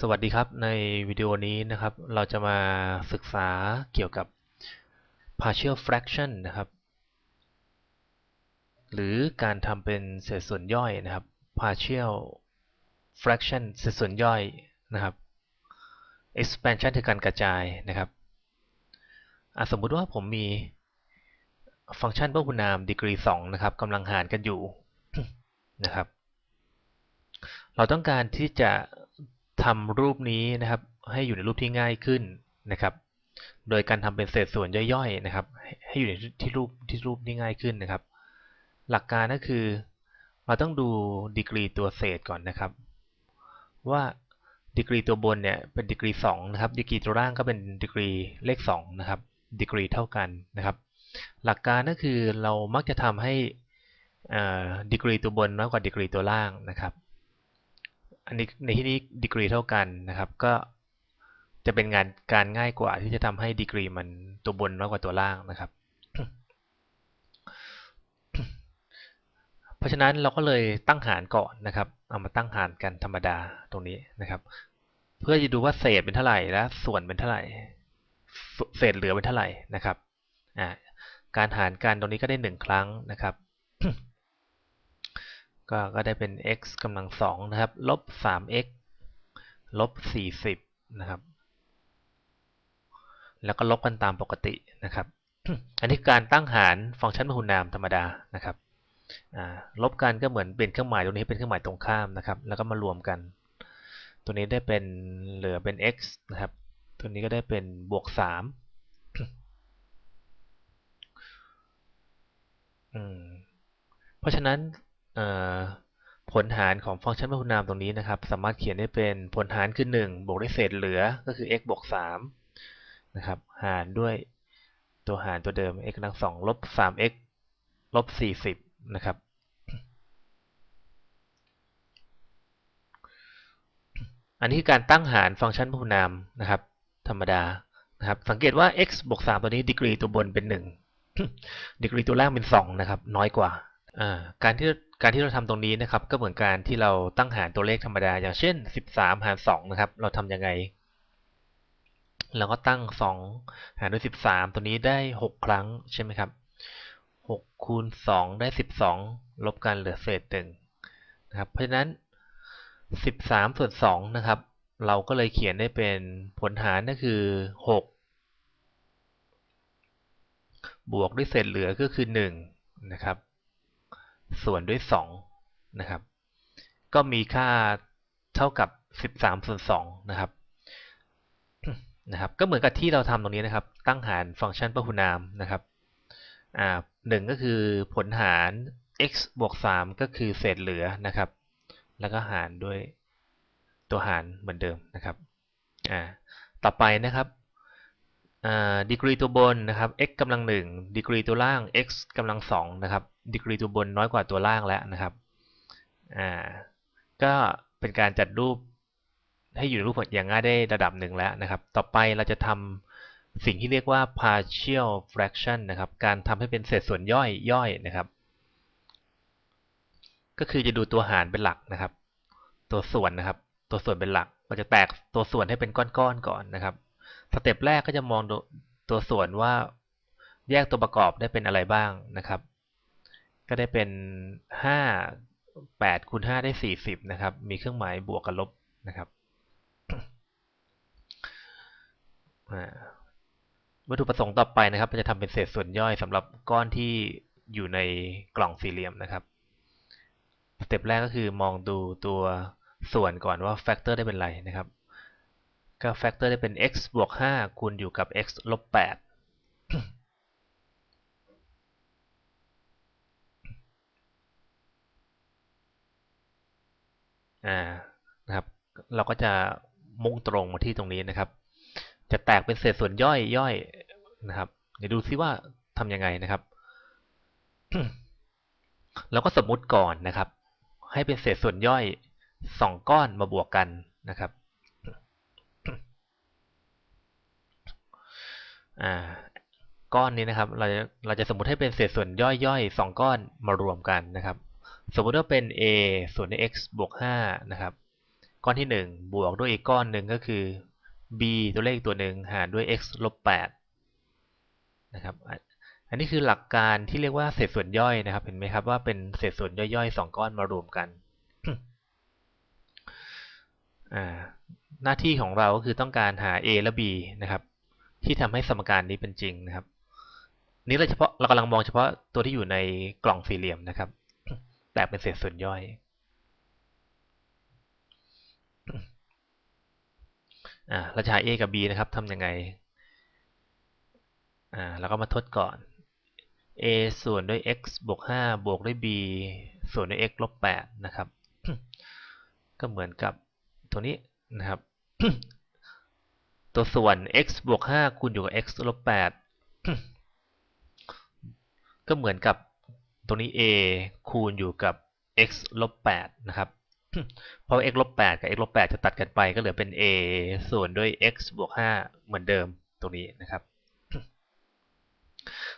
สวัสดีครับในวิดีโอนี้นะครับ เราจะมาศึกษาเกี่ยวกับ partial fraction นะครับ หรือการทำเป็นเศษส่วนย่อยนะครับ partial fraction เศษส่วนย่อยนะครับ expansion คือการกระจายนะครับสมมุติว่าผมมีฟังก์ชันพหุนามดีกรี2นะครับกำลังหารกันอยู่นะครับ เราต้องการที่จะ ทำรูปนี้นะครับ ให้อยู่ในรูปที่ง่ายขึ้นนะครับ โดยการทำเป็นเศษส่วนย่อยๆนะครับ ให้อยู่ในที่รูปที่รูปที่ง่ายขึ้นนะครับ หลักการก็คือ เราต้องดูดีกรีตัวเศษก่อนนะครับ ว่าดีกรีตัวบนเนี่ยเป็นดีกรี2นะครับดีกรีตัวล่างก็เป็นดีกรีเลข2นะครับดีกรีเท่ากันนะครับ หลักการก็คือเรามักจะทำให้ดีกรีตัวบนน้อยกว่าดีกรีตัวล่างนะครับ อันนี้ในที่นี้ดีกรีเท่ากันนะครับ ก็จะเป็นงานการง่ายกว่าที่จะทำให้ดีกรีมันตัวบนน้อยกว่าตัวล่างนะครับ เพราะฉะนั้นเราก็เลยตั้งหารก่อนนะครับ เอามาตั้งหารกันธรรมดาตรงนี้นะครับ เพื่อจะดูว่าเศษเป็นเท่าไหร่และส่วนเป็นเท่าไหร่ เศษเหลือเป็นเท่าไหร่นะครับ การหารกันตรงนี้ก็ได้หนึ่งครั้งนะครับ ก็ก็ได้เป็น x กำลังสองนะครับลบ 3x ลบ 40 นะครับ แล้วก็ลบกันตามปกตินะครับ อันนี้การตั้งหารฟังก์ชันพหุนามธรรมดานะครับลบกันก็เหมือนเป็นเครื่องหมายตรงนี้เป็นเครื่องหมายตรงข้ามนะครับ แล้วก็มารวมกัน ตัวนี้ได้เป็นเหลือเป็น x นะครับ ตัวนี้ก็ได้เป็นบวก3อืมเพราะฉะนั้น ผลหารของฟังก์ชันพหุนามตรงนี้นะครับ สามารถเขียนได้เป็นผลหารคือ 1 บวกด้วยเศษเหลือก็คือ x บวก3นะครับหารด้วยตัวหารตัวเดิม x กำลัง2ลบ 3x ลบ 40 นะครับ อันนี้คือการตั้งหารฟังก์ชันพหุนามนะครับ ธรรมดานะครับ สังเกตว่า x บวก3ตัวนี้ดีกรีตัวบนเป็น 1ดีกรีตัวล่างเป็น 2 นะครับ น้อยกว่า การที่ การที่เราทำตรงนี้นะครับก็เหมือนการที่เราตั้งหารตัวเลขธรรมดา อย่างเช่น 13 หาร 2 นะครับ เราทำยังไง เราก็ตั้ง 2 หารด้วย 13 ตัวนี้ได้ 6 ครั้งใช่ไหมครับ 6 คูณ 2 ได้ 12 ลบกันเหลือเศษ1นะครับ เพราะฉะนั้น 13 ส่วน 2 นะครับ เราก็เลยเขียนได้เป็นผลหารก็คือ 6 บวกด้วยเศษเหลือก็คือ 1 นะครับ ส่วนด้วย2นะครับก็มีค่าเท่ากับ 13ส่วน2นะครับนะครับ ก็เหมือนกับที่เราทำตรงนี้นะครับ ตั้งหารฟังก์ชันพหุนามนะครับอ่าหนึ่งก็คือผลหาร x บวก 3 ก็คือเศษเหลือนะครับ แล้วก็หารด้วยตัวหารเหมือนเดิมนะครับอ่าต่อไปนะครับ ดีกรีตัวบนนะครับ x กำลังหนึ่งดีกรีตัวล่าง x กำลังสองนะครับดีกรีตัวบนน้อยกว่าตัวล่างแล้วนะครับอ่าก็เป็นการจัดรูปให้อยู่ในรูปอย่างง่ายได้ระดับหนึ่งแล้วนะครับ ต่อไปเราจะทำสิ่งที่เรียกว่า partial fraction นะครับ การทำให้เป็นเศษส่วนย่อยย่อยนะครับ ก็คือจะดูตัวหารเป็นหลักนะครับ ตัวส่วนนะครับ ตัวส่วนเป็นหลัก เราจะแตกตัวส่วนให้เป็นก้อนๆกก่อนนะครับ สเต็ปแรกก็จะมองตัวส่วนว่าแยกตัวประกอบได้เป็นอะไรบ้างนะครับ ก็ได้เป็น 5 8คูณ5ได้ 40 นะครับ มีเครื่องหมายบวกกับลบนะครับวัตถุประสงค์ต่อไปนะครับจะทำเป็นเศษส่วนย่อยสำหรับก้อนที่อยู่ในกล่องสี่เหลี่ยมนะครับสเต็ปแรกก็คือมองดูตัวส่วนก่อนว่าแฟกเตอร์ได้เป็นไรนะครับ ก็แฟกเตอร์ได้เป็น x บวก 5 คูณอยู่กับ x ลบ 8อ่านะครับเราก็จะมุ่งตรงมาที่ตรงนี้นะครับ จะแตกเป็นเศษส่วนย่อยย่อยนะครับ เดี๋ยวดูซิว่าทำยังไงนะครับเราก็สมมุติก่อนนะครับ ให้เป็นเศษส่วนย่อย2ก้อนมาบวกกันนะครับ ก้อนนี้นะครับ เราจะเราจะสมมติให้เป็นเศษส่วนย่อยๆ 2 ก้อนมารวมกันนะครับ สมมติว่าเป็น a ส่วนด้วย x บวก5นะครับ ก้อนที่หนึ่งบวกด้วยอีกก้อนหนึ่งก็คือ b ตัวเลขตัวหนึ่งหารด้วย x ลบ8นะครับ อันนี้คือหลักการที่เรียกว่าเศษส่วนย่อยนะครับ เห็นไหมครับว่าเป็นเศษส่วนย่อยๆสองก้อนมารวมกันหน้าที่ของเราก็คือต้องการหา a และ b นะครับ ที่ทำให้สมการนี้เป็นจริงนะครับ นี่เราเฉพาะเรากำลังมองเฉพาะตัวที่อยู่ในกล่องสี่เหลี่ยมนะครับ แตกเป็นเศษส่วนย่อยอ่าเราจะหา a กับ b นะครับทำยังไงอ่าเราก็มาทดก่อน a ส่วนด้วย x บวก 5 บวกด้วย b ส่วนด้วย x ลบ 8 นะครับ ก็เหมือนกับตัวนี้นะครับ ตัวส่วน x บวก 5 คูณอยู่กับ x ลบ 8 ก็เหมือนกับตัวนี้ a คูณอยู่กับ x ลบ 8 นะครับ เพราะ x ลบ 8 กับ x ลบ 8 จะตัดกันไปก็เหลือเป็น a ส่วนด้วย x บวก 5 เหมือนเดิมตรงนี้นะครับ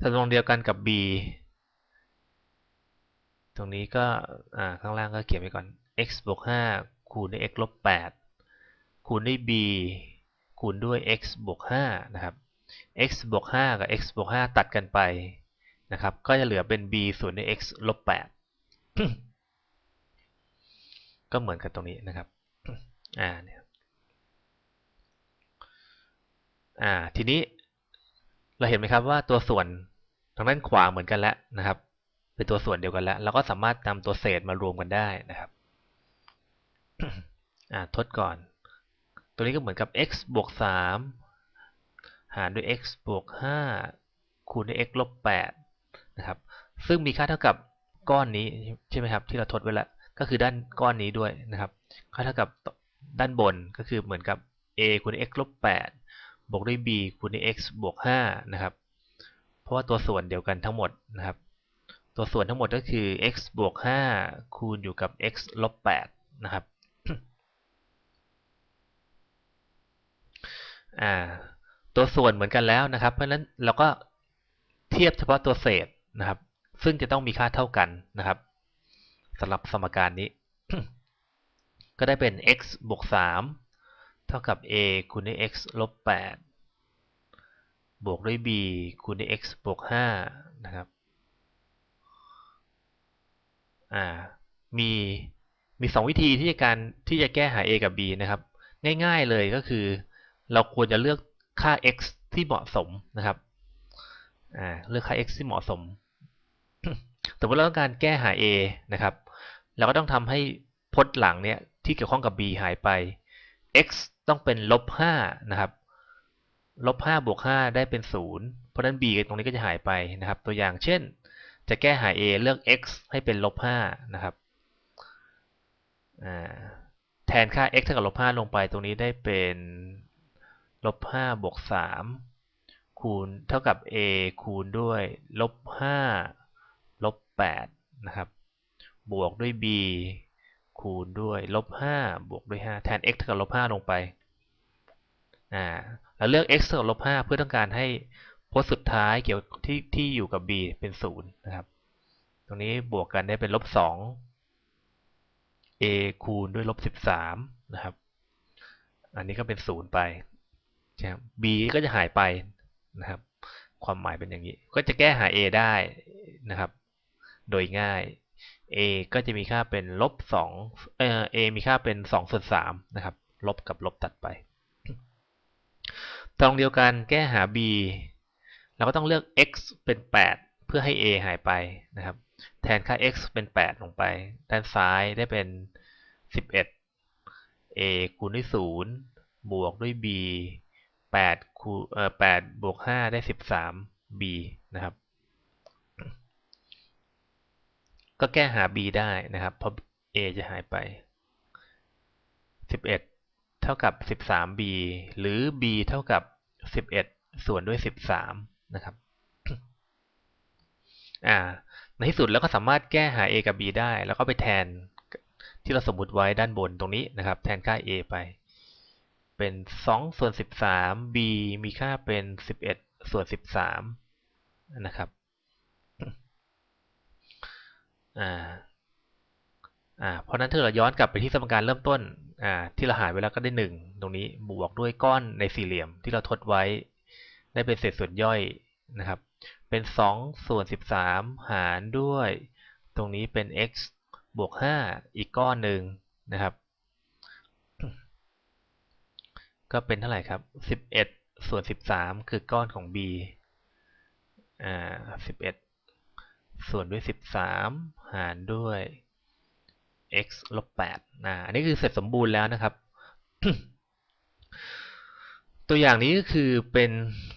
ทำนองเดียวกันกับ b ตรงนี้ก็ข้างล่างก็เขียนไว้ก่อน x บวก 5 คูณด้วย x ลบ 8 คูณด้วย b คูณด้วย x บวก5นะครับ x บวก5กับ x บวก5ตัดกันไปนะครับ ก็จะเหลือเป็น b ส่วนด้วย x ลบ8ก็เหมือนกับตรงนี้นะครับ อ่าเนี่ยอ่า ทีนี้เราเห็นไหมครับว่าตัวส่วนทางด้านขวาเหมือนกันแล้วนะครับ เป็นตัวส่วนเดียวกันแล้ว เราก็สามารถนำตัวเศษมารวมกันได้นะครับ อ่า ทดก่อน ตัวนี้ก็เหมือนกับ x บวก 3 หารด้วย x บวก 5 คูณด้วย x ลบ8นะครับ ซึ่งมีค่าเท่ากับก้อนนี้ใช่ไหมครับที่เราทดไว้แล้ว ก็คือด้านก้อนนี้ด้วยนะครับค่าเท่ากับด้านบนก็คือเหมือนกับ a คูณ x ลบ8บวกด้วย b คูณด้วย x บวก5นะครับ เพราะว่าตัวส่วนเดียวกันทั้งหมดนะครับ ตัวส่วนทั้งหมดก็คือ x บวก5คูณอยู่กับ x ลบ8นะครับ อ่าตัวส่วนเหมือนกันแล้วนะครับ เพราะฉะนั้นเราก็เทียบเฉพาะตัวเศษนะครับ ซึ่งจะต้องมีค่าเท่ากันนะครับสำหรับสมการนี้ ก็ได้เป็น x บวก3เท่ากับ a คูณด้วย x ลบ8บวกด้วย b คูณด้วย x บวก5นะครับอ่ามีมี 2 วิธีที่จะการที่จะแก้หา a กับ b นะครับ ง่ายๆเลยก็คือ เราควรจะเลือกค่า x ที่เหมาะสมนะครับอ่าเลือกค่า x ที่เหมาะสม สมมติเราต้องการแก้หา a นะครับ เราก็ต้องทำให้พจน์หลังเนี่ยที่เกี่ยวข้องกับ b หายไป x ต้องเป็นลบ5นะครับลบ5บวก5ได้เป็น 0 เพราะฉะนั้น b ตรงนี้ก็จะหายไปนะครับ ตัวอย่างเช่น จะแก้หา a เลือก x ให้เป็นลบ5นะครับแทนค่า x เท่ากับลบ5ลงไปตรงนี้ได้เป็น ลบ5บวก3คูณเท่ากับ a คูณด้วยลบ5ลบ8นะครับ บวกด้วย b คูณด้วยลบ5บวกด้วย5แทน x เท่ากับลบ5ลงไปอ่าเราเลือก x เท่ากับลบ5เพื่อต้องการให้พจน์สุดท้ายเกี่ยวที่ที่อยู่กับ b เป็น0นะครับ ตรงนี้บวกกันได้เป็นลบ2 a คูณด้วยลบ13นะครับ อันนี้ก็เป็น0ไป ใช่ b ก็จะหายไปนะครับ ความหมายเป็นอย่างนี้ ก็จะแก้หา a ได้นะครับ โดยง่าย a ก็จะมีค่าเป็นลบ2เอ่อ a มีค่าเป็น2ส่วน3นะครับ ลบกับลบตัดไปตรงเดียวกันแก้หา b เราก็ต้องเลือก x เป็น 8 เพื่อให้ a หายไปนะครับ แทนค่า x เป็น 8 ลงไป ด้านซ้ายได้เป็น 11 a คูณด้วย 0 บวกด้วย b 8คูเอ่อ8บวก5ได้ 13 b นะครับ ก็แก้หา b ได้นะครับ เพราะ a จะหายไป 11 เท่ากับ 13b หรือ b เท่ากับ 11 ส่วนด้วย 13 นะครับอ่าในที่สุดแล้วก็สามารถแก้หา a กับ b ได้ แล้วก็ไปแทนที่เราสมมติไว้ด้านบนตรงนี้นะครับ แทนค่า a ไป เป็น 2 ส่วน 13 b มีค่าเป็น 11 ส่วน 13 นะครับอ่าอ่าเพราะนั้นถ้าเราย้อนกลับไปที่สมการเริ่มต้นอ่าที่เราหารไว้แล้วก็ได้หนึ่งตรงนี้บวกด้วยก้อนในสี่เหลี่ยมที่เราทดไว้ ได้เป็นเศษส่วนย่อยนะครับ เป็นสองส่วนสิบสามหารด้วย ตรงนี้เป็น x บวกห้าอีกก้อนหนึ่งนะครับ ก็เป็นเท่าไหร่ครับสิบเอ็ดส่วนสิบสามคือก้อนของ b อ่าสิบเอ็ดส่วนด้วยสิบสามหารด้วย x ลบแปดอ่า อันนี้คือเสร็จสมบูรณ์แล้วนะครับ ตัวอย่างนี้ก็คือเป็น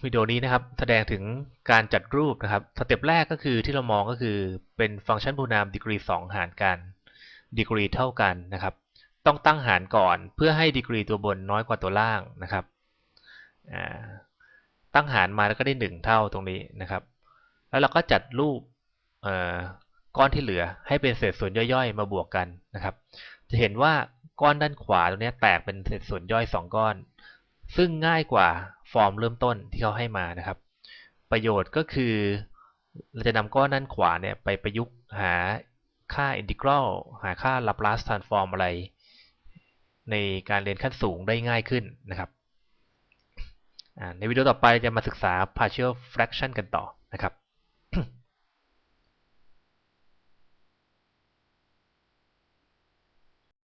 วิดีโอนี้นะครับ แสดงถึงการจัดรูปนะครับ สเต็ปแรกก็คือที่เรามองก็คือเป็นฟังก์ชันพูนามดีกรี 2 หารกันดีกรีเท่ากันนะครับ ต้องตั้งหารก่อนเพื่อให้ดีกรีตัวบนน้อยกว่าตัวล่างนะครับตั้งหารมาแล้วก็ได้ 1 เท่าตรงนี้นะครับ แล้วเราก็จัดรูปก้อนที่เหลือให้เป็นเศษส่วนย่อยๆ มาบวกกันนะครับ จะเห็นว่าก้อนด้านขวาตรงนี้แตกเป็นเศษส่วนย่อย 2 ก้อน ซึ่งง่ายกว่าฟอร์มเริ่มต้นที่เขาให้มานะครับ ประโยชน์ก็คือเราจะนำก้อนด้านขวาเนี่ยไปประยุกต์หาค่าอินทิกรัลหาค่า Laplace transform อะไร ในการเรียนขั้นสูงได้ง่ายขึ้นนะครับ ในวิดีโอต่อไปจะมาศึกษา partial fraction กันต่อนะครับ